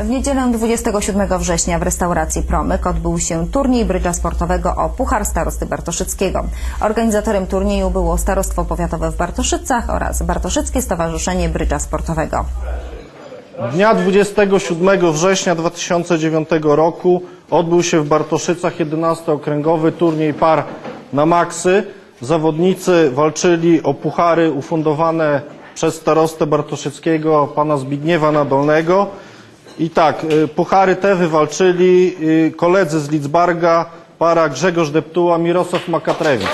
W niedzielę 27 września w restauracji Promyk odbył się turniej brydża sportowego o Puchar Starosty Bartoszyckiego. Organizatorem turnieju było Starostwo Powiatowe w Bartoszycach oraz Bartoszyckie Stowarzyszenie Brydża Sportowego. Dnia 27 września 2009 roku odbył się w Bartoszycach 11-okręgowy turniej par na maksy. Zawodnicy walczyli o puchary ufundowane przez starostę bartoszyckiego pana Zbigniewa Nadolnego. I tak, y, puchary te wywalczyli y, koledzy z Lidzbarga, para Grzegorz Deptuła, Mirosław Makatrewicz.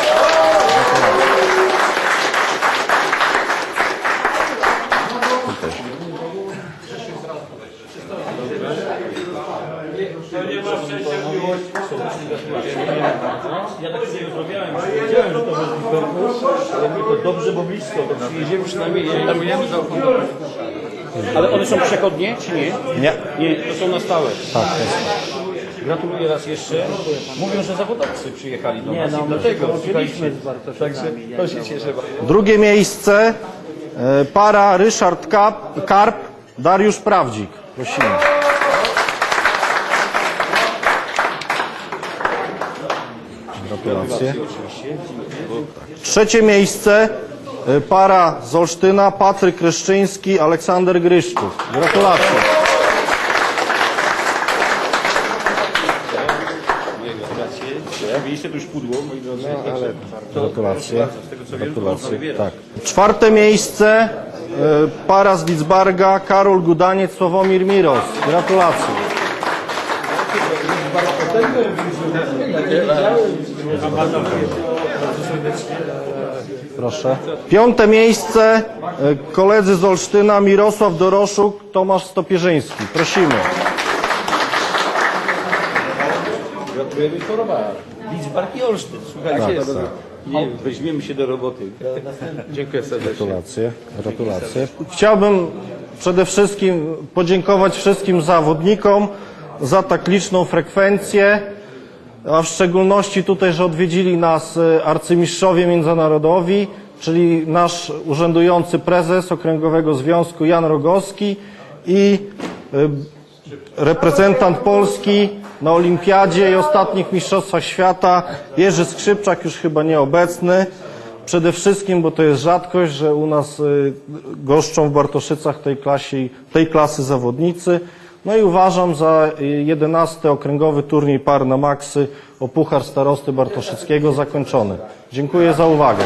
Tak dobrze, bo blisko, to przyjedziemy przynajmniej, Ale one są przechodnie, czy nie? Nie. Nie, to są na stałe. Tak, Gratuluję raz jeszcze. Mówią, że zawodowcy przyjechali do nas i dlatego słuchajcie, Także to się cieszę bardzo. Drugie miejsce e, para Ryszard Kap, Karp, Dariusz Prawdzik. Prosimy. Gratulacje. Trzecie miejsce para z Olsztyna Patryk Kryszczyński, Aleksander Gryszczów. Gratulacje. Gratulacje. Tu już pudło, moi drodzy. ale Gratulacje. Gratulacje. Tak. Czwarte miejsce e, para z Lidzbarga Karol Gudaniec, Sławomir Miros. Gratulacje. Proszę. Piąte miejsce e, koledzy z Olsztyna Mirosław Doroszuk, Tomasz Stopierzyński. Prosimy. Gratulujemy. Lidzbark i Olsztyn. Słuchajcie, Tak, tak. nie, weźmiemy się do roboty. Dziękuję serdecznie. Gratulacje, gratulacje. Chciałbym przede wszystkim podziękować wszystkim zawodnikom za tak liczną frekwencję, a w szczególności tutaj, że odwiedzili nas e, arcymistrzowie międzynarodowi, czyli nasz urzędujący prezes Okręgowego Związku Jan Rogowski i e, reprezentant Polski na Olimpiadzie i ostatnich Mistrzostwach Świata Jerzy Skrzypczak, już chyba nieobecny. Przede wszystkim, bo to jest rzadkość, że u nas y, goszczą w Bartoszycach tej, klasie, tej klasy zawodnicy. No i uważam za y, 11 okręgowy turniej par na maksy o Puchar Starosty Bartoszyckiego zakończony. Dziękuję za uwagę.